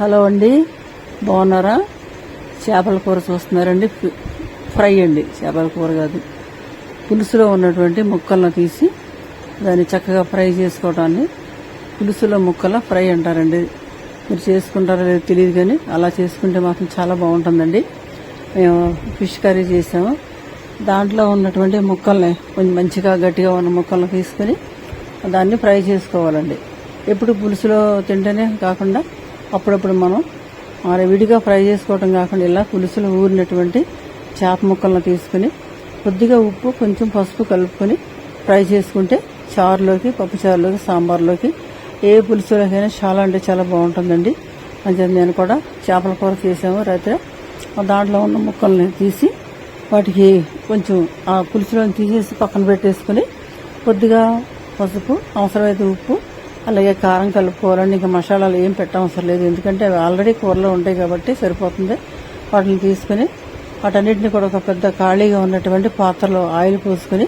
Hello అండి. బాగున్నారా? చేపల కూర చూస్తున్నారండి. ఫ్రై అండి. చేపల కూర కాదు. పులుసులో ఉన్నటువంటి ముక్కలను తీసి దాన్ని చక్కగా ఫ్రై చేసుకోవటాన్ని పులుసులో ముక్కల ఫ్రై అంటారండి. మీరు చేసుకుంటారో లేదో తెలియదు కానీ అలా చేసుకుంటే మాత్రం చాలా బాగుంటుందండి. మేము ఫిష్ కర్రీ చేసాము. దాంట్లో ఉన్నటువంటి ముక్కల్ని కొంచెం మంచిగా గట్టిగా ఉన్న ముక్కలను తీసుకొని దాన్ని ఫ్రై చేసుకోవాలండి. ఎప్పుడు పులుసులో తింటేనే కాకుండా అప్పుడప్పుడు మనం మరి విడిగా ఫ్రై చేసుకోవటం కాకుండా ఇలా పులుసులో ఊరినటువంటి చేప ముక్కలను తీసుకుని కొద్దిగా ఉప్పు కొంచెం పసుపు కలుపుకొని ఫ్రై చేసుకుంటే చారులోకి పప్పుచారులోకి సాంబార్లోకి ఏ పులుసులోకైనా చాలా అంటే చాలా బాగుంటుందండి. అంతే నేను కూడా చేపల కూర చేసాము రాత్రి దాంట్లో ఉన్న ముక్కల్ని తీసి వాటికి కొంచెం ఆ పులుసులను తీసేసి పక్కన పెట్టేసుకుని కొద్దిగా పసుపు అవసరమైతే ఉప్పు అలాగే కారం కలుపుకోవాలండి ఇంకా మసాలాలు ఏం పెట్టవసరం లేదు. ఎందుకంటే అవి ఆల్రెడీ కూరలో ఉంటాయి కాబట్టి సరిపోతుంది. వాటిని తీసుకుని వాటన్నిటిని కూడా ఒక పెద్ద ఖాళీగా ఉన్నటువంటి పాత్రలో ఆయిల్ పోసుకొని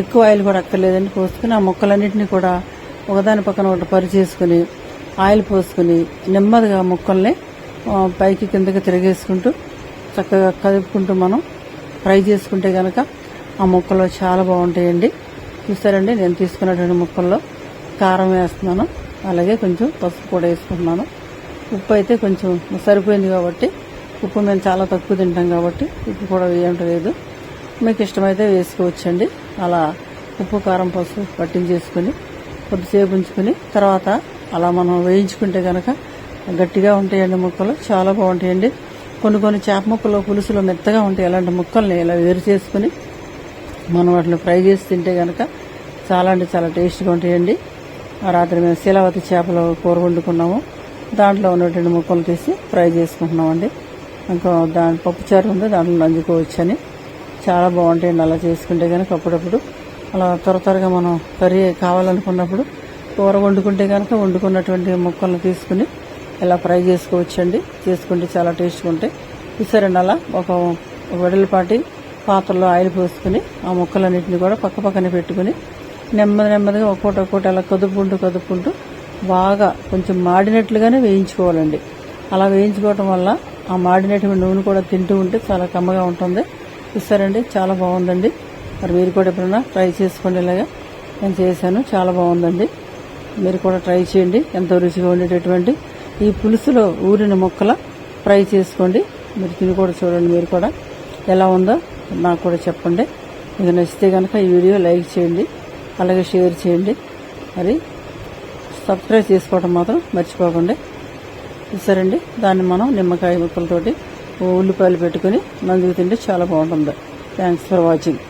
ఎక్కువ ఆయిల్ కూడా అక్కర్లేదండి పోసుకుని ఆ ముక్కలన్నింటిని కూడా ఒకదాని పక్కన ఒకటి పరిచేసుకుని ఆయిల్ పోసుకుని నెమ్మదిగా ముక్కల్ని పైకి కిందకి తిరిగేసుకుంటూ చక్కగా కదుపుకుంటూ మనం ఫ్రై చేసుకుంటే కనుక ఆ ముక్కలు చాలా బాగుంటాయండి. చూస్తారండి నేను తీసుకున్నటువంటి ముక్కల్లో కారం వేస్తున్నాను. అలాగే కొంచెం పసుపు కూడా వేసుకుంటున్నాను. ఉప్పు అయితే కొంచెం సరిపోయింది కాబట్టి ఉప్పు మేము చాలా తక్కువ తింటాం కాబట్టి ఉప్పు కూడా వేయట్లేదు. మీకు ఇష్టమైతే వేసుకోవచ్చండి. అలా ఉప్పు కారం పసుపు పట్టించేసుకుని కొద్దిసేపు ఉంచుకుని తర్వాత అలా మనం వేయించుకుంటే కనుక గట్టిగా ఉంటాయండి ముక్కలు చాలా బాగుంటాయండి. కొన్ని కొన్ని చేప ముక్కలు పులుసులో మెత్తగా ఉంటాయి. అలాంటి ముక్కల్ని ఇలా వేరు చేసుకుని మనం వాటిని ఫ్రై చేసి తింటే కనుక చాలా అంటే చాలా టేస్ట్గా ఉంటాయండి. రాత్రి మేము శీలావతి చేపలు కూర వండుకున్నాము దాంట్లో ఉన్నటువంటి ముక్కలు తీసి ఫ్రై చేసుకుంటున్నామండి. ఇంకా దాని పప్పుచారు ఉంది దాంట్లో నంజుకోవచ్చని. చాలా బాగుంటాయండి అలా చేసుకుంటే కనుక అప్పుడప్పుడు. అలా త్వర త్వరగా మనం కర్రీ కావాలనుకున్నప్పుడు కూర వండుకుంటే కనుక వండుకున్నటువంటి ముక్కలను తీసుకుని ఇలా ఫ్రై చేసుకోవచ్చండి. చేసుకుంటే చాలా టేస్ట్గా ఉంటాయి. చూసారండి అలా ఒక వెడలపాటి పాత్రలో ఆయిల్ పోసుకుని ఆ ముక్కలన్నింటినీ కూడా పక్క పక్కన పెట్టుకుని నెమ్మది నెమ్మదిగా ఒక్కోటి ఒక్కోటి అలా కదుపుకుంటూ కదుపుకుంటూ బాగా కొంచెం మాడినట్లుగానే వేయించుకోవాలండి. అలా వేయించుకోవటం వల్ల ఆ మాడినటువంటి నూనె కూడా తింటూ ఉంటే చాలా కమ్మగా ఉంటుంది. ఇస్తారండి చాలా బాగుందండి. మరి మీరు కూడా ఎప్పుడైనా ట్రై చేసుకోండి ఇలాగా. నేను చేశాను చాలా బాగుందండి. మీరు కూడా ట్రై చేయండి ఎంతో రుచిగా ఉండేటటువంటి ఈ పులుసులో ఊరిన ముక్కల ఫ్రై చేసుకోండి. మీరు తిని కూడా చూడండి మీరు కూడా. ఎలా ఉందో నాకు కూడా చెప్పండి. మీకు నచ్చితే కనుక ఈ వీడియో లైక్ చేయండి. అలాగే షేర్ చేయండి. మరి సబ్స్క్రైబ్ చేసుకోవడం మాత్రం మర్చిపోకండి. చూసారండి దాన్ని మనం నిమ్మకాయ ముక్కలతోటి ఉల్లిపాయలు పెట్టుకుని నందుకు తింటే చాలా బాగుంటుంది. Thanks for watching